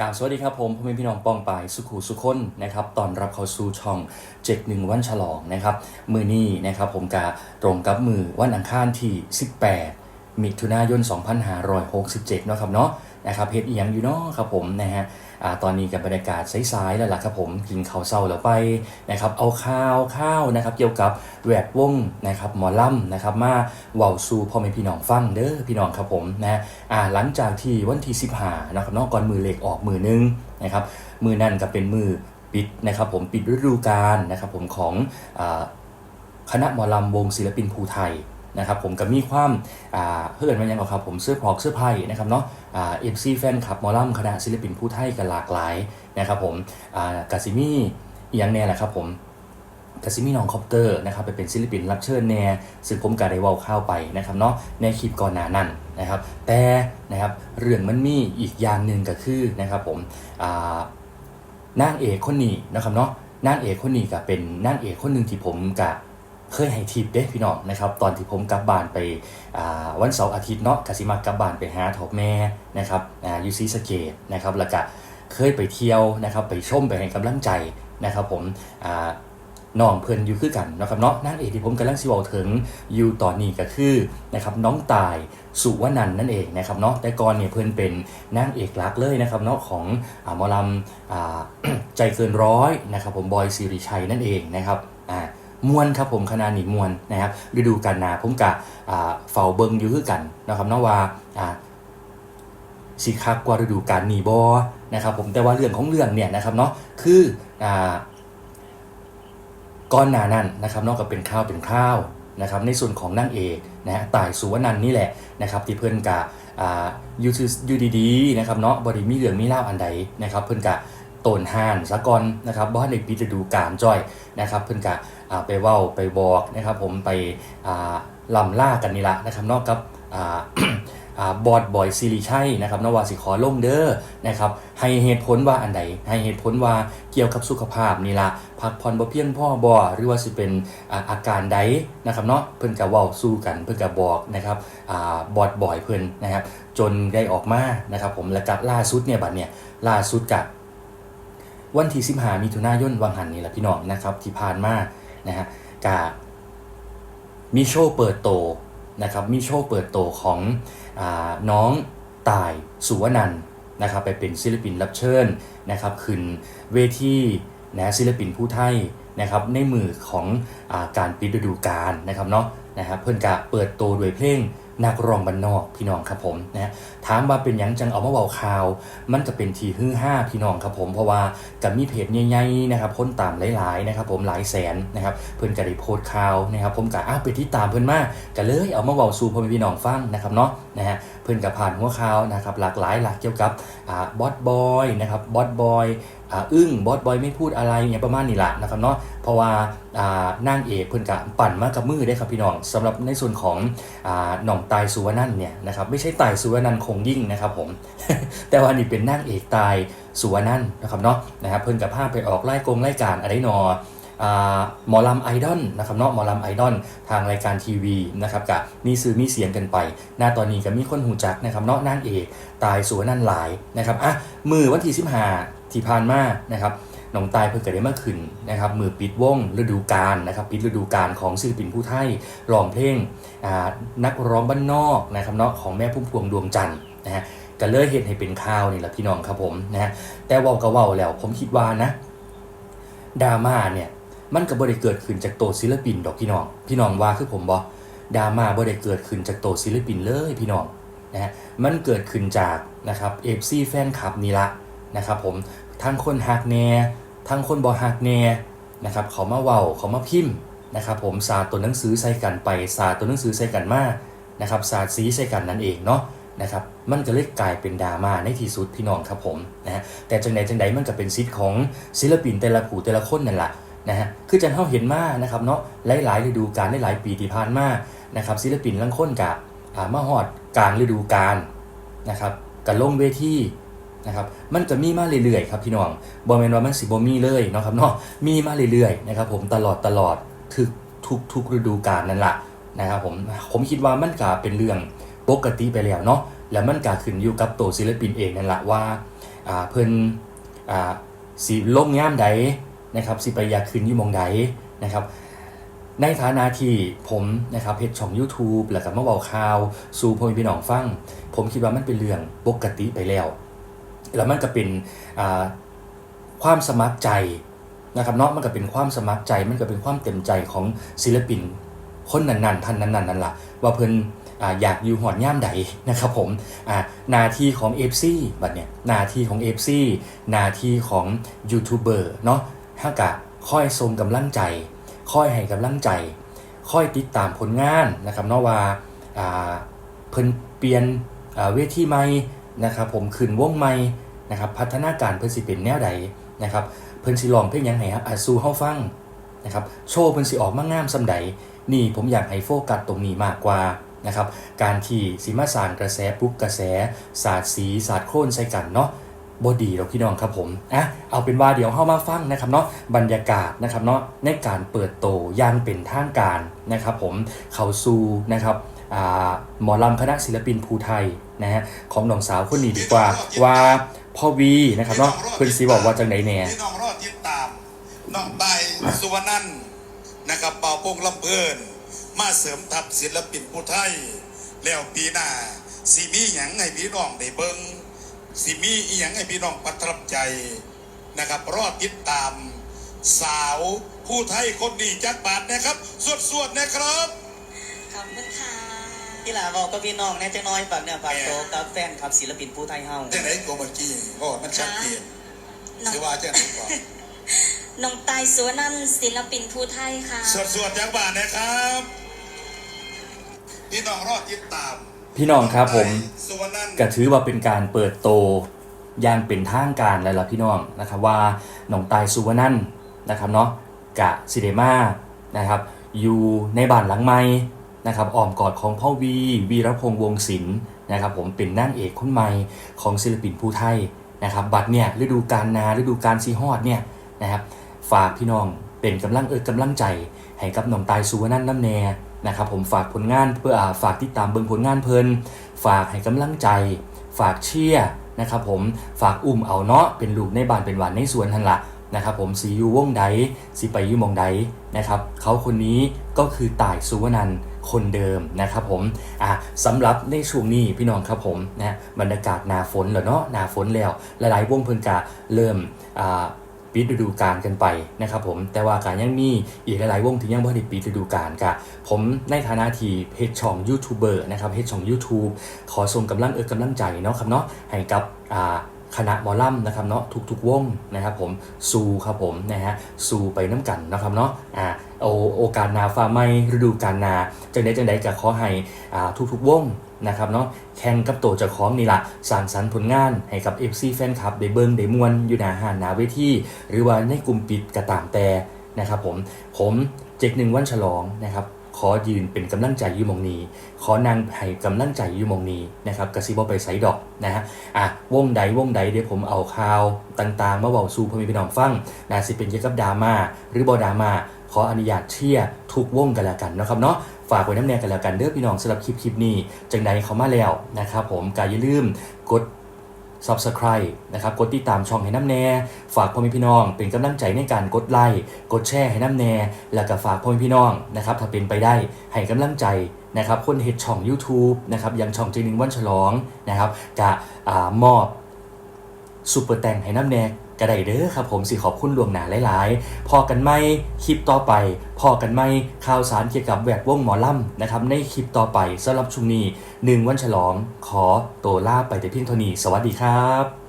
กาบสวัสดีครับผมพ่อแม่พี่น้องป้องปายสุขุสุคนนะครับตอนรับเข้าสู่ช่อง7 1วันฉลองนะครับมือนี้นะครับผมกาตรงกับมือวันอังคารที่ 18 มิถุนายน 2567เนาะครับเนาะ นะครับเฮ็ดอีหยังอยู่เนาะครับผมนะฮะอ่าตอนนี้กับบรรยากาศสายๆแล้วล่ะครับผมกินข้าวเช้าแล้วไปนะครับเอาข้าวข้าวนะครับเกี่ยวกับแวดวงนะครับหมอลำนะครับมาเว้าสู่พ่อแม่พี่น้องฟังเด้อพี่น้องครับผมนะอ่าหลังจากที่วันที่15นะครับนาะก่อนมือเลขออกมือนึงนะครับมือนั่นก็เป็นมือปิดนะครับผมปิดฤดูกาลนะครับผมของอ่าคณะหมอลำวงศิลปินภูไทย นะครับผมก็มีความเพื่อนมันยังบอกครับผมเสื้อพอกเสื้อไพ่นะครับเนาะเอฟซีแฟนคลับมอลำคณะศิลปินภูไทยกันหลากหลายนะครับผมกาซิมี่อีย่างแน่แหละครับผมกาซิมี่น้องคอปเตอร์นะครับไปเป็นศิลปินรับเชิญแน่ซึ่งผมก็ได้ว่าเข้าไปนะครับเนาะในคลิปก่อนหน้านั้นนะครับ แต่นะครับเรื่องมันมีอีกอย่างหนึ่งก็คือนะครับผมนางเอกคนนี้นะครับเนาะนางเอกคนนี้ก็เป็นนางเอกคนหนึ่งที่ผมกับ เคยให้ทิปเด้พี่น้องนะครับตอนที่ผมกลับบ้านไปวันเสาร์อาทิตย์เนาะกสิมากลับบ้านไปหาถอแม่นะครับอ่าอยูซีสเกตนะครับแล้วก็เคยไปเที่ยวนะครับไปชมไปให้กำลังใจนะครับผมอ่าน้องเพื่อนอยู่คือกันนะครับเนาะนางเอกที่ผมกำลังสิเวาถึงอยู่ตอนนี้ก็คือนะครับน้องตายสุวนันนั่นเองนะครับเนาะแต่ก่อนเนี่ยเพื่อนเป็นนางเอกลักเลยนะครับเนาะของอามอลำอ่าใจเกินร้อยนะครับผมบอยสิริชัยนั่นเองนะครับอ่า มวนครับผมคณะนี้มวนนะครับฤดูกาลนาผมกะอ่าเฝ้าเบิงอยู่คือกันนะครับเนาะว่าอ่าสิคักกว่าฤดูกาลนีบอนะครับผมแต่ว่าเรื่องของเรื่องเนี่ยนะครับเนาะคืออก้อนหนานั่นนะครับนอกจากเป็นข้าวเป็นข้าวนะครับในส่วนของนางเอกนะฮะต่ายสุวรรณันนี่แหละนะครับที่เพื่อนกะอ่าอยู่ซื่ออยู่ดีๆนะครับเนาะบริมีเรื่องมีเล่าอันใดนะครับเพื่อนกะโตนห่านสะกอนนะครับบ่ให้ในปีฤดูกาลจ้อยนะครับ เพื่อนกะไปเว้าไปบอกนะครับผมไปอ่าลำล่ากันนี่ละนะครับนอกกับอ่าอ่าบอดบอยซิริชัยนะครับนวาสิขอล่งเด้อนะครับให้เหตุผลว่าอันใดให้เหตุผลว่าเกี่ยวกับสุขภาพนี่ละพักผ่อนบ่เพียงพ่อบ่หรือว่าสิเป็นอาการใดนะครับเนาะเพิ่นก็เว้าสู้กันเพิ่นก็บอกนะครับอบอดบอยเพิ่นนะครับจนได้ออกมานะครับผมและกับล่าสุดเนี่ยบัดเนี่ยล่าสุดกับ วันที่15มิถุนายนวังหันนี่แหละพี่น้องนะครับ ที่ผ่านมานะฮะกามีโชว์เปิดโตนะครับมีโชว์เปิดโตของอน้องตายสุวนันนะครับไปเป็นศิลปินรับเชิญนะครับขึ้นเวทีนะศิลปินผู้ไทยนะครับในมือของอาการปิดฤดูกาลนะครับเนาะนะครับเพื่อนกะเปิดโตด้วยเพลง นักร้องบันนอกพี่น้องครับผมนะฮะถามว่าเป็นยังจังเอามาเบาข่าว มันก็เป็นทีฮือห้าพี่น้องครับผมเพราะว่ากับมีเพจใหญ่ๆนะครับพ้นตามหลายๆนะครับผมหลายแสนนะครับเพื่อนก็ได้โพสต์ข่าวนะครับผมก็อ้าวไปที่ตามเพื่อนมากก็เลยเอามาเบาสู่พ่อแม่พี่น้องฟังนะครับเนาะนะฮะเพื่อนกับผ่านหัวข่าวนะครับหลากหลายหลักเกี่ยวกับอ่าบอสบอยนะครับบอสบอยอ่าอึ้งบอสบอยไม่พูดอะไรอย่างประมาณนี้แหละนะครับเนาะ เพราะว่าอ่านางเอกเพื่อนกับปั่นมากับมือได้ครับพี่น้องสำหรับในส่วนของอหน่องตายสุวรรณันเนี่ยนะครับไม่ใช่ตายสุวรรณันคงยิ่งนะครับผมแต่ว่านี่เป็นนางเอกตายสุวรรณันนะครับเนาะนะครับเพิ่นกับภาพไปออกไล่กงไล่การอะไรนออ่าหมอลำไอดอลนะครับเนาะหมอลำไอดอลทางรายการทีวีนะครับกับมีสื่อมีเสียงกันไปหน้าตอนนี้ก็มีคนหูจักนะครับเนาะนางเอกตายสุวรรณันหลายนะครับอะมือวันที่15ที่ผ่านมานะครับ น้องตายเพิ่งเกิดได้เมื่อคืนนะครับมือปิดวงฤดูกาลนะครับปิดฤดูกาลของศิลปินผู้ไทยร้องเพลงนักร้องบ้านนอกนะครับเนาะของแม่พุ่มพวงดวงจันทร์นะฮะก็เลยเห็นให้เป็นข่าวนี่แหละพี่น้องครับผมนะฮะแต่ว่าก็เว่าแล้วผมคิดว่านะดราม่าเนี่ยมันก็บ่ได้เกิดขึ้นจากตัวศิลปินดอกพี่น้อง พี่น้องว่าคือผมบอกดราม่าบ่ได้เกิดขึ้นจากตัวศิลปินเลยพี่น้องนะฮะมันเกิดขึ้นจากนะครับเอฟซีแฟนคลับนี่ละนะครับผม ทั้งคนฮักแน่ทั้งคนบ่ฮักแน่นะครับเขามาเว้าเขามาพิมพ์นะครับผมสาดตัวหนังสือใส่กันไปสาดตัวหนังสือใส่กันมานะครับสาดสีใส่กันนั่นเองเนาะนะครับมันก็เลยกลายเป็นดราม่าในที่สุดพี่น้องครับผมนะฮะแต่จังใดจังใดมันก็เป็นสิทของศิลปินแต่ละผู้แต่ละคนนั่นแหละนะฮะคือจังเฮาเห็นมานะครับเนาะหลายๆฤดูกาลหลายปีที่ผ่านมานะครับศิลปินลังค้นกับมาฮอดกลางฤดูกาลนะครับกับลงเวที นะครับมันจะมีมาเรื่อยๆครับพี่น้องบ่แม่นว่ามันสิบ่มีเลยเนาะครับเนาะมีมาเรื่อยๆนะครับผมตลอดตลอดทุกทุกทุกฤดูกาลนั่นแหละนะครับผมผมคิดว่ามันก็เป็นเรื่องปกติไปแล้วเนาะแล้วมันก็ขึ้นอยู่กับตัวศิลปินเองนั่นแหละว่าอ่าเพิ่นอ่าสิลงย่ามใดนะครับสิไปอยากขึ้นอยู่มองใดนะครับในฐานะที่ผมนะครับเพจช่อง YouTube แล้วก็มาเบาข่าว สู่พ่อแม่พี่น้องฟัง ผมคิดว่ามันเป็นเรื่องปกติไปแล้ว แล้วมันก็เป็นความสมัครใจนะครับเนาะมันก็เป็นความสมัครใจมันก็เป็นความเต็มใจของศิลปินคนนั้น ๆ ท่านนั้นๆนั่นแหละว่าเพิ่นอยากอยู่หอดย่ามใดนะครับผมหนาทีของ FC บัดเนี่ยหนาทีของ FC หนาทีของยูทูบเบอร์เนาะถ้ากะค่อยทรงกำลังใจ ค่อยให้กำลังใจ ค่อยติดตามผลงานนะครับเนาะว่าเพิ่นเปลี่ยนเวทีใหม่ นะครับผมขึ้นวงใหม่นะครับพัฒนาการเพิ่นสิเป็นแนวใดนะครับเพิ่นสิลองเพลงยังไงครับอาสู่เฮาฟังนะครับโชว์เพิ่นสิออกมางามซำใดนี่ผมอยากให้โฟกัสตรงนี้มากกว่านะครับการที่สีมาสางกระแสปลุกกระแสสาดสีสาดโครนใส่กันเนาะบดีเราพี่น้องครับผมอะเอาเป็นว่าเดี๋ยวเข้ามาฟังนะครับเนาะบรรยากาศนะครับเนาะในการเปิดโตย่างเป็นทางการนะครับผมเขาซูนะครับ หมอลำคณะศิลปินภูไทยนะฮะของน้องสาวคนนี้ดีกว่า ว่าพ่อวีนะครับเนาะเพิ่นสิบอกว่าจังไดแหน่พี่น้องรอดติดตามน้องไตสุวรรณันท์นะครับเป่าโปงลำเพลิน มาเสริมทัพศิลปินผู้ไทย แล้วปีหน้าสีมีหยังให้พี่น้องได้เบิงสีมีอีหยังให้พี่น้องประทับใจนะครับ รอดติดตามสาวผู้ไทยคนดีจักบาทนะครับ สวดๆนะครับ ขอบคุณค่ะ ที่หลาบอกกับพี่น้องแน่จะน้อยฝากเนี่ยฝากโตกับแฟนครับศิลปินผู้ไทยเฮาจังไหนตัวเมื่อกี้ก็มันชัดเจนน้องสิว่าจังไหนก่อนน้องตายสุวรรณันท์ศิลปินภูไทยค่ะสวดๆจักบาทนะครับพี่น้องรอดติดตาม พี่น้องครับผมสุวรรณันท์ก็ถือว่าเป็นการเปิดโตอย่างเป็นทางการแล้วล่ะพี่น้องนะครับว่าหนองตายสุวรรณันท์นะครับเนาะกะซิเดมานะครับอยู่ในบ้านหลังไม้ นะครับอ้อมกอดของพ่อวี วีรพงษ์วงศิลป์นะครับผมเป็นนางเอกคนใหม่ของศิลปินผู้ไทยนะครับบัดเนี่ยฤดูกาลนาฤดูกาลซีฮอดเนี่ยนะครับฝากพี่น้องเป็นกำลังเอิกกำลังใจ ให้กับหนองตายสุวรรณันน้ำแน่นะครับผมฝากผลงานเพื่อฝากติดตามเบิ่งผลงานเพลิน ฝากให้กำลังใจ ฝากเชียร์นะครับผมฝากอุ้มเอาเนาะเป็นลูกในบ้านเป็นหวานในสวนทันละนะครับผมสีอยู่วงใดสีไปอยู่มองใดนะครับเขาคนนี้ก็คือต่ายสุวรรณัน คนเดิมนะครับผมอะสำหรับในช่วงนี้พี่น้องครับผมนะบรรยากาศหนาฝนแล้วเนาะหนาฝนแล้วหลายๆวงเพิ่นกะเริ่มอ่าปิดฤดูกาลกันไปนะครับผมแต่ว่าการยังมีอีกหลายๆวงที่ยังไม่ได้ปิดฤดูกาลกะผมในฐานะที่เพจช่องยูทูบเบอร์นะครับเพจช่อง YouTube ขอส่งกำลังเออกำลังใจเนาะครับเนาะให้กับอ่า คณะหมอลำนะครับเนาะทุกๆวงนะครับผมสู้ครับผมนะฮะสู้ไปน้ำกันนะครับเนาะอ่าโอโอกาสนาฟ้าไม่ฤดูกาลนาจังใดจังใดก็ขอให้อ่าทุกๆวงนะครับเนาะแข่งกับโตัวเจ้องนี่ละสร้างสรรค์ผลงานให้กับ FC แฟนคลับได้เบิ้งได้มวนอยู่หนาหานาเวทีหรือว่าในกลุ่มปิดกระตามแต่นะครับผมผมเจ็กหนึ่งวันฉลองนะครับ ขอยืนเป็นกำลังใจยูมองนีขอนางให้กำลังใจยูมองนีนะครับกระซิบอไปใส่ดอกนะฮะอะวงใดวงใดเดี๋ยวผมเอาข่าวต่างๆ มาบอกสู่พ่อแม่พี่น้องฟังนาสิเป็นเกี่ยวกับดราม่าหรือบอดราม่าขออนุญาตเชียร์ทุกวงกันแล้วกันนะครับเนาะฝากไว้น้ำแนงกันแล้วกันเด้อพี่น้องสำหรับคลิปคลิปนี้จังใดเขามาแล้วนะครับผมกอย่าลืมกด subscribe นะครับกดติดตามช่องให้น้ำแน่ฝากพ่อแม่พี่น้อง เป็นกำลังใจในการกดไลค์กดแชร์ให้น้ำแน่แล้วก็ฝากพ่อแม่พี่น้องนะครับถ้าเป็นไปได้ให้กำลังใจนะครับคนเห็ดช่อง YouTube นะครับอยังช่องจีนิงวันฉลองนะครับจะอมอบ ซูเปอร์แตงให้น้ำแนกกระได้เด้อครับผมสิขอบคุณลวงหนาหลาย ๆ พอกันไหมคลิปต่อไป พอกันไหมข่าวสารเกี่ยวกับแวดวงหมอลำนะครับในคลิปต่อไปสำหรับชุมนี้หนึ่งวันฉลอง ขอตัวลาไปแต่เพียงเท่านี้สวัสดีครับ